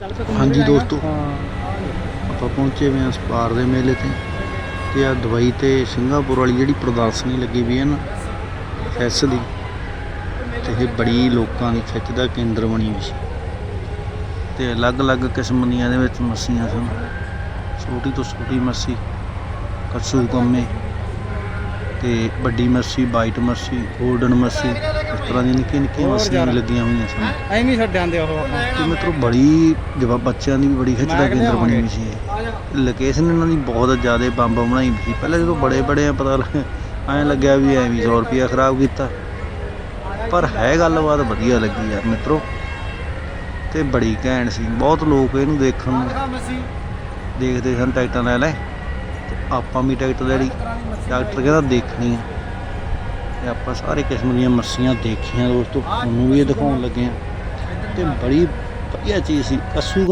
ਹਾਂਜੀ ਦੋਸਤੋ। ਆਪਾਂ ਪਹੁੰਚੇ ਹੋਏ ਹਾਂ ਸਪਾਰ ਦੇ ਮੇਲੇ ਤੇ ਤੇ ਆ ਦੁਬਈ ਤੇ ਸਿੰਗਾਪੁਰ ਵਾਲੀ ਜਿਹੜੀ ਪ੍ਰਦਰਸ਼ਨੀ ਲੱਗੀ ਵੀ ਹੈ ਨਾ ਐਸ ਦੀ ਤੇ ਇਹ ਬੜੀ ਲੋਕਾਂ ਦੀ ਖਿੱਚ ਦਾ ਕੇਂਦਰ ਬਣੀ ਹੋਈ ਸੀ। ਤੇ ਅਲੱਗ-ਅਲੱਗ ਕਿਸਮ ਦੀਆਂ ਇਹਦੇ ਵਿੱਚ ਮੱਛੀਆਂ ਸਨ। ਛੋਟੀ ਤੋਂ ਛੋਟੀ ਮੱਛੀ ਕੱਛੂ ਕੰਮੇ ਤੇ ਵੱਡੀ ਮੱਛੀ ਵਾਈਟ ਮੱਛੀ 골ਡਨ ਮੱਛੀ ਇਸ ਤਰ੍ਹਾਂ ਦੀਆਂ ਨਿੱਕੀਆਂ ਨਿੱਕੀਆਂ ਮੱਛੀਆਂ ਵੀ ਲੱਗੀਆਂ ਹੋਈਆਂ ਸਨ। ਐਵੇਂ ਛੱਡ ਜਾਂਦੇ ਉਹ ਆਪਾਂ। ਕਿ ਮਤਲਬ ਬੜੀ ਜਵਾ ਬੱਚਿਆਂ ਦੀ ਵੀ ਬੜੀ ਖਿੱਚ ਦਾ ਕੇਂਦਰ ਬਣੀ ਹੋਈ ਸੀ। ਇਹ ਲੋਕੇਸ਼ਨ ਇਹਨਾਂ ਦੀ ਬਹੁਤ ਜ਼ਿਆਦਾ ਬੰਬ ਬਣਾਈ ਹੋਈ ਸੀ। ਪਹਿਲਾਂ ਜਦੋਂ ਬੜੇ ਬੜੇ ਆ ਪਤਾ ਲੱਗ ਐਂ ਲੱਗਿਆ ਵੀ ਐਵੇਂ 100 ਰੁਪਿਆ ਖਰਾਬ ਕੀਤਾ। ਪਰ ਹੈ ਗੱਲਬਾਤ ਵਧੀਆ ਲੱਗੀ ਯਾਰ ਮਿੱਤਰੋ। ਤੇ ਬੜੀ ਘੈਂਟ ਸੀ। ਬਹੁਤ ਲੋਕ ਇਹਨੂੰ ਦੇਖਣ ਨੂੰ ਦੇਖਦੇ ਸਨ ਟਿਕਟਾਂ ਲੈ ਲੈ। ਤੇ ਆਪਾਂ ਵੀ ਟਿਕਟ ਲੈ ਲਈ ਡਾਕਟਰ ਕਹਿੰਦਾ ਦੇਖਣੀ ਆ। ਤੇ ਆਪਾਂ ਸਾਰੇ ਕਿਸਮ ਦੀਆਂ ਮੱਛੀਆਂ ਦੇਖੀਆਂ ਦੋਸਤੋ ਤੁਹਾਨੂੰ ਵੀ ਇਹ ਦਿਖਾਉਣ ਲੱਗੇ ਆ ਤੇ ਬੜੀ ਵਧੀਆ ਚੀਜ਼ ਸੀ ਕੱਸੂ